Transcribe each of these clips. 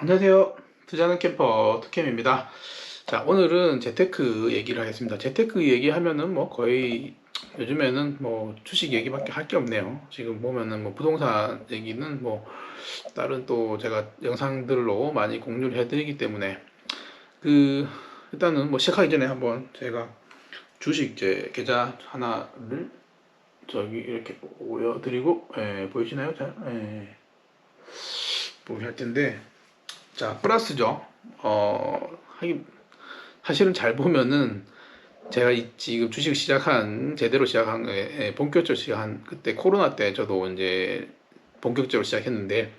안녕하세요. 투자는 캠퍼 투캠입니다. 자, 오늘은 재테크 얘기를 하겠습니다. 재테크 얘기하면은 뭐 거의 요즘에는 뭐 주식 얘기밖에 할 게 없네요. 지금 보면은 뭐 부동산 얘기는 뭐 다른 또 제가 영상들로 많이 공유를 해드리기 때문에 그 일단은 뭐 시작하기 전에 한번 제가 주식 제 계좌 하나를 저기 이렇게 보여드리고 예, 보이시나요? 잘 예, 보할 텐데 자, 플러스죠. 어, 하긴, 사실은 잘 보면은, 제가 이- 지금 주식 시작한, 제대로 시작한, 게, 예, 본격적으로 시작한, 그때 코로나 때 저도 이제 본격적으로 시작했는데,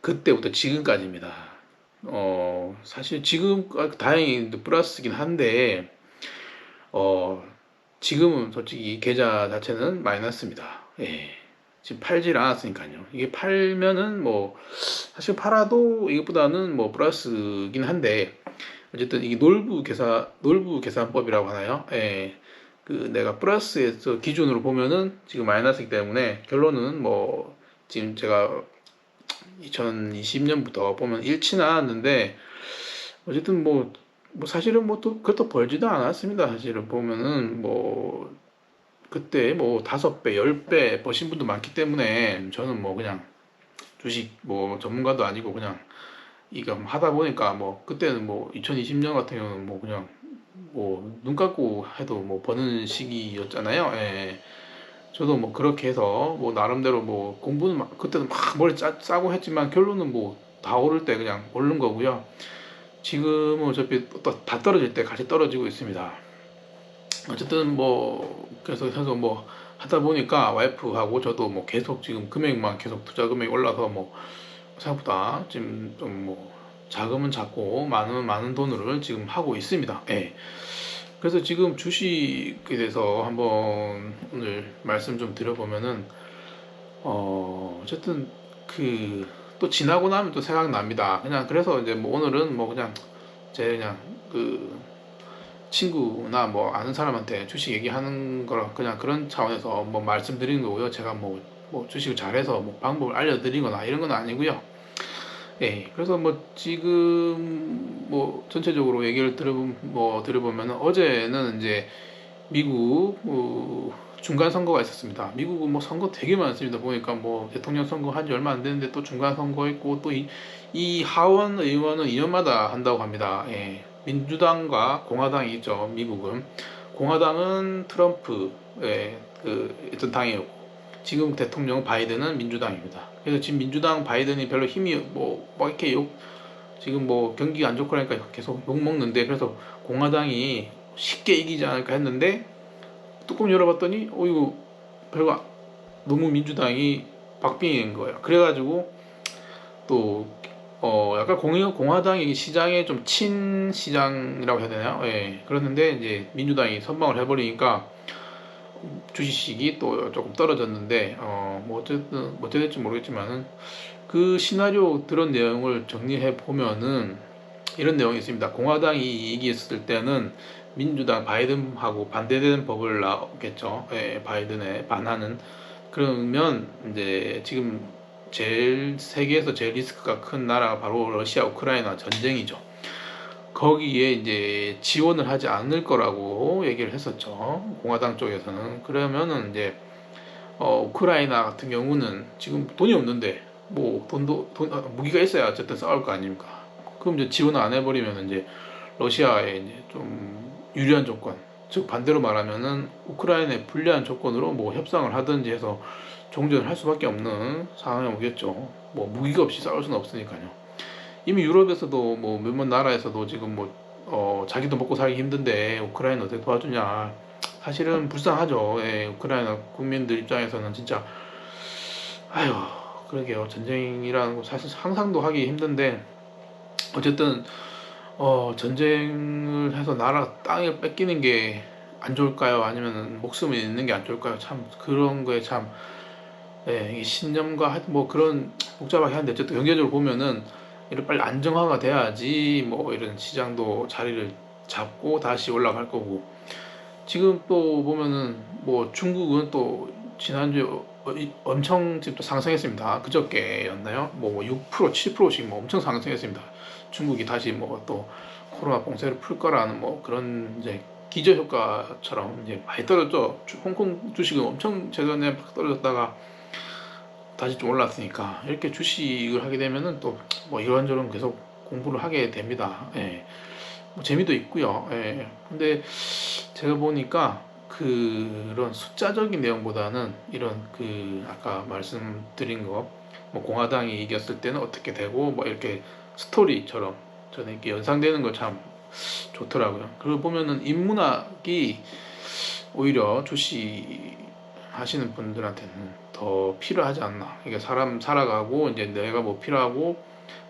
그때부터 지금까지입니다. 어, 사실 지금, 아, 다행히 플러스긴 한데, 어, 지금은 솔직히 계좌 자체는 마이너스입니다. 예. 지금 팔질 않았으니까요. 이게 팔면은 뭐 사실 팔아도 이것보다는 뭐 플러스긴 한데 어쨌든 이게 놀부 계산 놀부 계산법이라고 하나요? 예. 그 내가 플러스에서 기준으로 보면은 지금 마이너스이기 때문에 결론은 뭐 지금 제가 2020년부터 보면 잃지는 않았는데 어쨌든 뭐, 뭐 사실은 뭐 또 그것도 벌지도 않았습니다. 사실은 보면은 뭐 그때 뭐 다섯 배, 열 배 버신 분도 많기 때문에 저는 뭐 그냥 주식 뭐 전문가도 아니고 그냥 이거 하다 보니까 뭐 그때는 뭐 2020년 같은 경우는 뭐 그냥 뭐 눈 감고 해도 뭐 버는 시기였잖아요. 예. 저도 뭐 그렇게 해서 뭐 나름대로 뭐 공부는 막 그때는 막 머리 짜, 짜고 했지만 결론은 뭐 다 오를 때 그냥 오른 거고요. 지금은 어차피 또다 떨어질 때 같이 떨어지고 있습니다. 어쨌든 뭐 그래서 해서 뭐 하다 보니까 와이프하고 저도 뭐 계속 지금 금액만 계속 투자 금액이 올라서 뭐 생각보다 지금 좀 뭐 자금은 작고 많은 많은 돈을 지금 하고 있습니다. 예. 그래서 지금 주식에 대해서 한번 오늘 말씀 좀 드려보면은 어 어쨌든 그 또 지나고 나면 또 생각납니다. 그냥 그래서 이제 뭐 오늘은 뭐 그냥 제 그냥 그 친구나 뭐 아는 사람한테 주식 얘기하는 거라 그냥 그런 차원에서 뭐 말씀드리는 거고요. 제가 뭐, 뭐 주식을 잘해서 뭐 방법을 알려드리거나 이런 건 아니고요. 예, 그래서 뭐 지금 뭐 전체적으로 얘기를 들어보 뭐 들어보면 어제는 이제 미국 뭐 중간 선거가 있었습니다. 미국은 뭐 선거 되게 많습니다. 보니까 뭐 대통령 선거 한 지 얼마 안 됐는데 또 중간 선거 있고 또이이 하원 의원은 2년마다 한다고 합니다. 예. 민주당과 공화당이 있죠. 미국은 공화당은 트럼프의 그 어떤 당이었고 지금 대통령 바이든은 민주당입니다. 그래서 지금 민주당 바이든이 별로 힘이 뭐 막 이렇게 욕 지금 뭐 경기가 안 좋고 그러니까 계속 욕 먹는데 그래서 공화당이 쉽게 이기지 않을까 했는데 뚜껑 열어봤더니 어 이거 별거 너무 민주당이 박빙인 거예요. 그래가지고 또 어, 약간 공, 공화당이 시장에 좀 친 시장이라고 해야 되나요? 예. 그랬는데, 이제 민주당이 선방을 해버리니까 주식이 또 조금 떨어졌는데, 어, 뭐 어쨌든, 뭐 어떻게 될지 모르겠지만은, 그 시나리오 들은 내용을 정리해 보면은, 이런 내용이 있습니다. 공화당이 이기했을 때는 민주당 바이든하고 반대되는 법을 나오겠죠. 예, 바이든에 반하는. 그러면 이제 지금 제일 세계에서 제일 리스크가 큰 나라가 바로 러시아 우크라이나 전쟁이죠. 거기에 이제 지원을 하지 않을 거라고 얘기를 했었죠. 공화당 쪽에서는 그러면은 이제 어, 우크라이나 같은 경우는 지금 돈이 없는데 뭐 돈도 돈 아, 무기가 있어야 어쨌든 싸울 거 아닙니까? 그럼 이제 지원을 안 해버리면 이제 러시아에 이제 좀 유리한 조건, 즉 반대로 말하면은 우크라이나에 불리한 조건으로 뭐 협상을 하든지 해서 종전을 할 수밖에 없는 상황이 오겠죠. 뭐 무기가 없이 싸울 수는 없으니까요. 이미 유럽에서도 뭐 몇몇 나라에서도 지금 뭐 어, 자기도 먹고 살기 힘든데 우크라이나 어떻게 도와주냐. 사실은 불쌍하죠. 예, 우크라이나 국민들 입장에서는 진짜 아유 그러게요. 전쟁이라는 거 사실 상상도 하기 힘든데 어쨌든 어, 전쟁을 해서 나라 땅을 뺏기는 게 안 좋을까요? 아니면 목숨을 잃는 게 안 좋을까요? 참 그런 거에 참 예, 이 신념과 뭐 그런 복잡하게 하는데 어쨌든 경제적으로 보면은 이런 빨리 안정화가 돼야지 뭐 이런 시장도 자리를 잡고 다시 올라갈 거고 지금 또 보면은 뭐 중국은 또 지난주에 어, 엄청 지금 또 상승했습니다. 그저께였나요? 뭐 6% 7%씩 뭐 엄청 상승했습니다. 중국이 다시 뭐 또 코로나 봉쇄를 풀 거라는 뭐 그런 이제 기저 효과처럼 이제 많이 떨어져 주- 홍콩 주식은 엄청 최근에 막 떨어졌다가 다시 좀 올랐으니까 이렇게 주식을 하게 되면은 또 뭐 이런저런 계속 공부를 하게 됩니다. 예. 뭐 재미도 있고요. 예. 근데 제가 보니까 그런 숫자적인 내용보다는 이런 그 아까 말씀드린 거 뭐 공화당이 이겼을 때는 어떻게 되고 뭐 이렇게 스토리처럼 저는 이렇게 연상되는 거 참 좋더라고요. 그리고 보면은 인문학이 오히려 주식 하시는 분들한테는 더 필요하지 않나. 이게 사람 살아가고 이제 내가 뭐 필요하고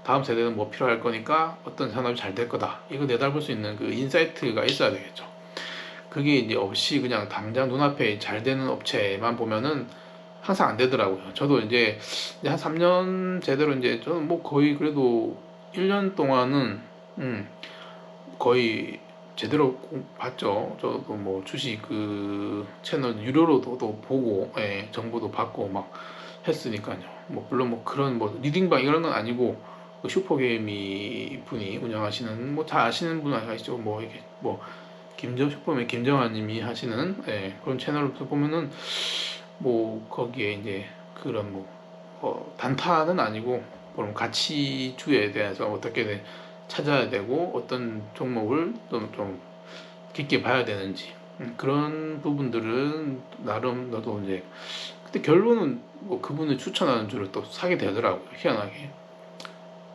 다음 세대는 뭐 필요할 거니까 어떤 산업이 잘 될 거다. 이거 내다볼 수 있는 그 인사이트가 있어야 되겠죠. 그게 이제 없이 그냥 당장 눈앞에 잘 되는 업체만 보면은 항상 안 되더라고요. 저도 이제 한 3년 제대로 이제 저는 뭐 거의 그래도 1년 동안은 음 거의 제대로 공- 봤죠. 저도 뭐 주식 그 채널 유료로도 또 보고 예, 정보도 받고 막 했으니까요. 뭐 물론 뭐 그런 뭐 리딩방 이런 건 아니고 그 슈퍼게이미 분이 운영하시는 뭐 다 아시는 분 아시죠? 뭐 이게 뭐 김정 슈퍼맨 김정환님이 하시는 예, 그런 채널을 보면은 뭐 거기에 이제 그런 뭐 어, 단타는 아니고 그런 가치주에 대해서 어떻게 돼- 찾아야 되고 어떤 종목을 좀, 좀 깊게 봐야 되는지. 음, 그런 부분들은 나름 너도 이제 근데 결론은 뭐 그분을 추천하는 줄을 또 사게 되더라고요 희한하게.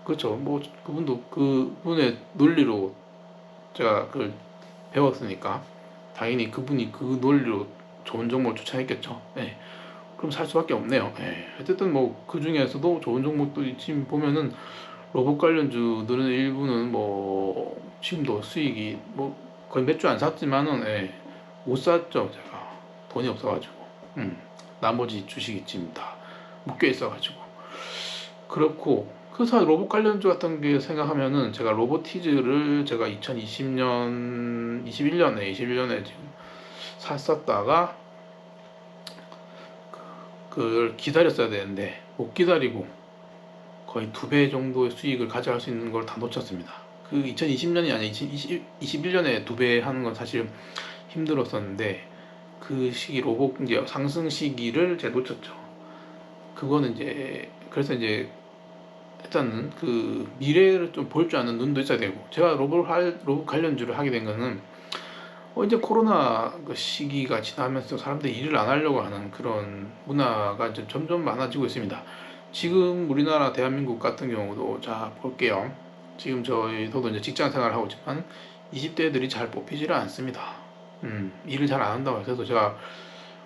그렇죠. 뭐 그분도 그분의 논리로 제가 그걸 배웠으니까 당연히 그분이 그 논리로 좋은 종목을 추천했겠죠. 예. 그럼 살 수밖에 없네요. 예. 어쨌든 뭐 그 중에서도 좋은 종목도 지금 보면은 로봇 관련주들은 일부는 뭐 지금도 수익이 뭐 거의 몇 주 안 샀지만은 예, 못 샀죠 제가. 돈이 없어가지고. 음, 나머지 주식이 지금 다 묶여 있어가지고. 그렇고 그사 로봇 관련주 같은 게 생각하면은 제가 로보티즈를 제가 2020년 21년에 21년에 지금 샀었다가 그걸 기다렸어야 되는데 못 기다리고 거의 두 배 정도의 수익을 가져갈 수 있는 걸 다 놓쳤습니다. 그 2020년이 아니라 2021년에 두 배 하는 건 사실 힘들었었는데 그 시기 로봇 이제 상승 시기를 제가 놓쳤죠. 그거는 이제 그래서 이제 일단은 그 미래를 좀 볼 줄 아는 눈도 있어야 되고 제가 로봇 할 로봇 관련주를 하게 된 거는 어 이제 코로나 그 시기가 지나면서 사람들이 일을 안 하려고 하는 그런 문화가 점점 많아지고 있습니다. 지금 우리나라 대한민국 같은 경우도 자 볼게요. 지금 저희 저도 이제 직장 생활을 하고 있지만 20대들이 잘 뽑히지를 않습니다. 음, 일을 잘 안 한다고 해서 제가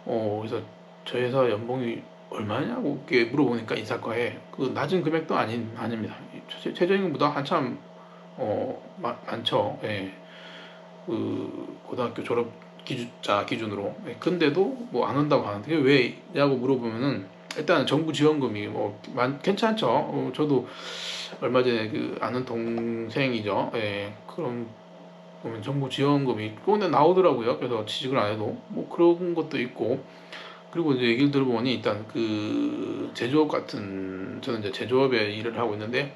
어 그래서 저희 회사 연봉이 얼마냐고 이렇게 물어보니까 인사과에 그 낮은 금액도 아닌 아닙니다. 최- 최저임금보다 한참 어 마- 많죠. 예. 그 고등학교 졸업 기준자 기준으로. 예, 근데도 뭐 안 온다고 하는데 왜냐고 물어보면은 일단 정부 지원금이 뭐 많, 괜찮죠. 어, 저도 얼마 전에 그 아는 동생이죠. 예, 그런 보면 정부 지원금이 근데 나오더라고요. 그래서 취직을 안 해도 뭐 그런 것도 있고 그리고 이제 얘기를 들어보니 일단 그 제조업 같은 저는 이제 제조업에 일을 하고 있는데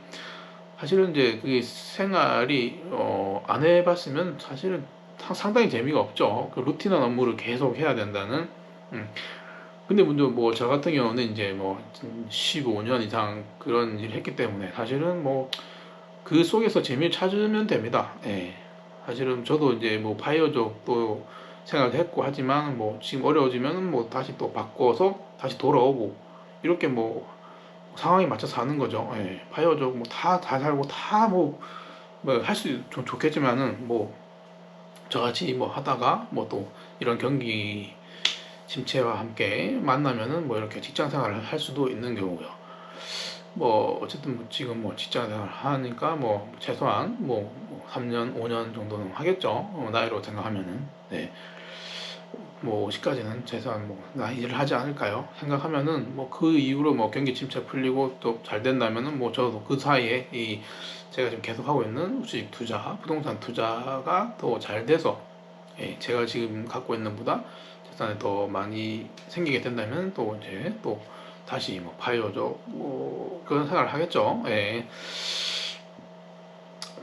사실은 이제 그게 생활이 어, 안 해봤으면 사실은 상- 상당히 재미가 없죠. 그 루틴한 업무를 계속 해야 된다는. 음. 근데 먼저 뭐 저 같은 경우는 이제 뭐 15년 이상 그런 일을 했기 때문에 사실은 뭐 그 속에서 재미를 찾으면 됩니다. 예. 사실은 저도 이제 뭐 바이오족도 생각을 했고 하지만 뭐 지금 어려워지면 뭐 다시 또 바꿔서 다시 돌아오고 이렇게 뭐 상황에 맞춰서 하는 거죠. 예. 바이오족 뭐 다 다 살고 다 뭐 뭐 할수좀 좋겠지만은 뭐 저같이 뭐 하다가 뭐 또 이런 경기 침체와 함께 만나면은 뭐 이렇게 직장 생활을 할 수도 있는 경우고요. 뭐 어쨌든 뭐 지금 뭐 직장 생활 하니까 뭐 최소한 뭐 3년, 5년 정도는 하겠죠. 어, 나이로 생각하면은 네. 뭐 50까지는 최소한 뭐 나이를 하지 않을까요? 생각하면은 뭐 그 이후로 뭐 경기 침체 풀리고 또 잘 된다면은 뭐 저도 그 사이에 이 제가 지금 계속 하고 있는 주식 투자, 부동산 투자가 더 잘 돼서 예, 제가 지금 갖고 있는 보다 시간에 더 많이 생기게 된다면 또 이제 또 다시 뭐 파이어족 뭐 그런 생각을 하겠죠. 예.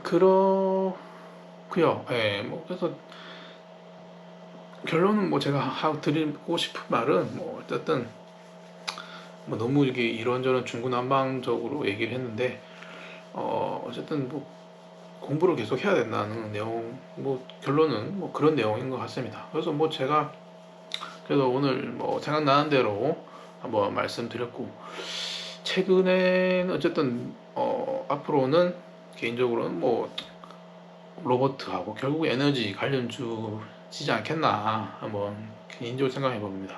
그렇고요. 예. 뭐 그래서 결론은 뭐 제가 드리고 싶은 말은 뭐 어쨌든 뭐 너무 이게 이런저런 중구난방적으로 얘기를 했는데 어 어쨌든 뭐 공부를 계속 해야 된다는 내용 뭐 결론은 뭐 그런 내용인 것 같습니다. 그래서 뭐 제가 그래서 오늘 뭐 생각나는 대로 한번 말씀드렸고 최근에는 어쨌든 어 앞으로는 개인적으로는 뭐 로버트하고 결국 에너지 관련주지지 않겠나 한번 개인적으로 생각해 봅니다.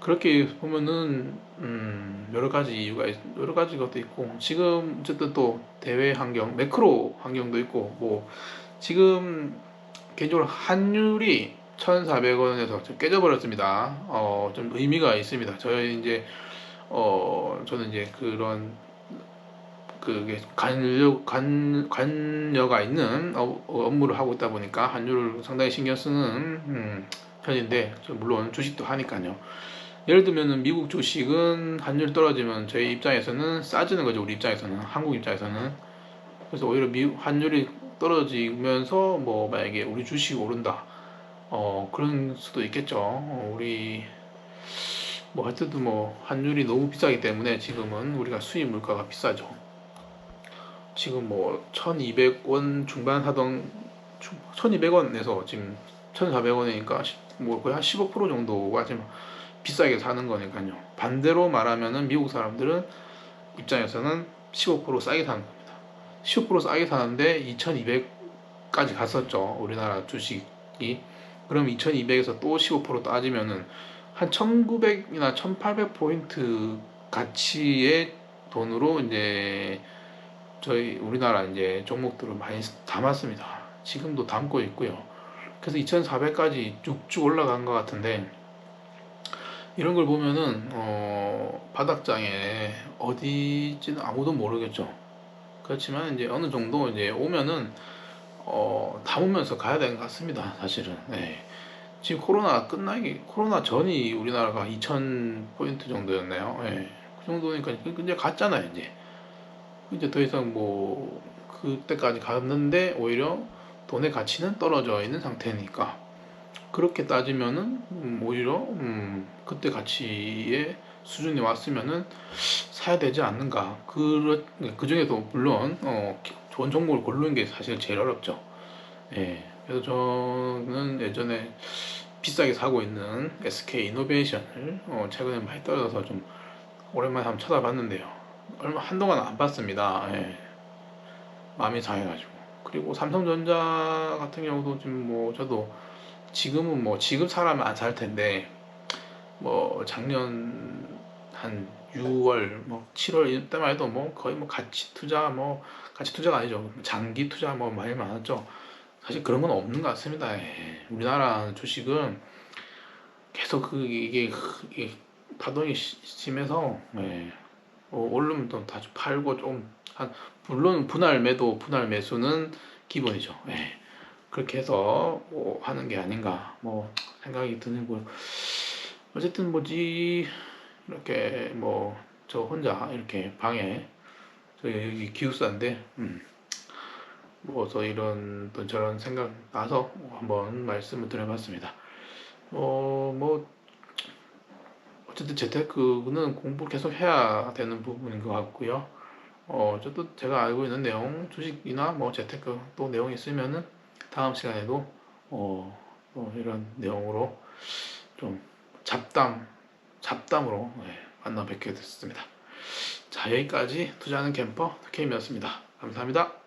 그렇게 보면은 음 여러 가지 이유가 있- 여러 가지 것도 있고 지금 어쨌든 또 대외 환경 매크로 환경도 있고 뭐 지금 개인적으로 환율이 1,400원에서 좀 깨져버렸습니다. 어, 좀 의미가 있습니다. 저희 이제 어 저는 이제 그런 그게 관여 관 관여가 있는 어, 업무를 하고 있다 보니까 환율을 상당히 신경 쓰는 음, 편인데 저 물론 주식도 하니까요. 예를 들면은 미국 주식은 환율 떨어지면 저희 입장에서는 싸지는 거죠. 우리 입장에서는 한국 입장에서는 그래서 오히려 미 환율이 떨어지면서 뭐 만약에 우리 주식이 오른다. 어 그런 수도 있겠죠. 어, 우리 뭐 하여튼 뭐 환율이 너무 비싸기 때문에 지금은 우리가 수입 물가가 비싸죠. 지금 뭐 1200원 중반 하던 1200원에서 지금 1400원이니까 뭐 거의 한 15% 정도가 지금 비싸게 사는 거니까요. 반대로 말하면은 미국 사람들은 입장에서는 15% 싸게 사는 겁니다. 15% 싸게 사는데 2200까지 갔었죠. 우리나라 주식이. 그럼 2200에서 또 15% 따지면은 한 1900이나 1800포인트 가치의 돈으로 이제 저희 우리나라 이제 종목들을 많이 담았습니다. 지금도 담고 있고요. 그래서 2400까지 쭉쭉 올라간 것 같은데 이런 걸 보면은 어, 바닥장에 어디지는 아무도 모르겠죠. 그렇지만 이제 어느 정도 이제 오면은 어, 담으면서 가야 되는 것 같습니다. 사실은. 네. 지금 코로나 끝나기 코로나 전이 우리나라가 2,000 포인트 정도였네요. 예. 그 정도니까 이제 갔잖아요. 이제 이제 더 이상 뭐 그때까지 갔는데 오히려 돈의 가치는 떨어져 있는 상태니까 그렇게 따지면은 음, 오히려 음, 그때 가치의 수준이 왔으면은 사야 되지 않는가. 그, 그 중에도 물론 어, 좋은 종목을 고르는 게 사실 제일 어렵죠. 예. 그래서 저는 예전에 비싸게 사고 있는 SK 이노베이션을 어, 최근에 많이 떨어져서 좀 오랜만에 한번 쳐다봤는데요. 얼마 한동안 안 봤습니다. 예. 마음이 상해가지고. 그리고 삼성전자 같은 경우도 지금 뭐 저도 지금은 뭐 지금 사라면 안살 텐데 뭐 작년 한 6월 뭐 7월 이때만 해도 뭐 거의 뭐 가치 투자 뭐 가치 투자가 아니죠 장기 투자 뭐 많이 많았죠 사실 그런 건 없는 것 같습니다 예. 우리나라 주식은 계속 그 이게, 이게 파동이 시- 심해서 예. 어, 오르면 또 다시 팔고 좀 한 물론 분할 매도 분할 매수는 기본이죠 예. 그렇게 해서 뭐 하는 게 아닌가 뭐 생각이 드는고 어쨌든 뭐지 이렇게 뭐 저 혼자 이렇게 방에 저 여기 기숙사인데 음. 뭐서 이런 또 저런 생각 나서 한번 말씀을 드려봤습니다. 어뭐 어쨌든 재테크는 공부 계속 해야 되는 부분인 것 같고요. 어 어쨌든 제가 알고 있는 내용 주식이나 뭐 재테크 또 내용이 있으면은 다음 시간에도 어, 어, 이런 내용으로 좀 잡담 잡담으로 예, 만나 뵙게 됐습니다. 자 여기까지 투자하는 캠퍼 케임이었습니다. 감사합니다.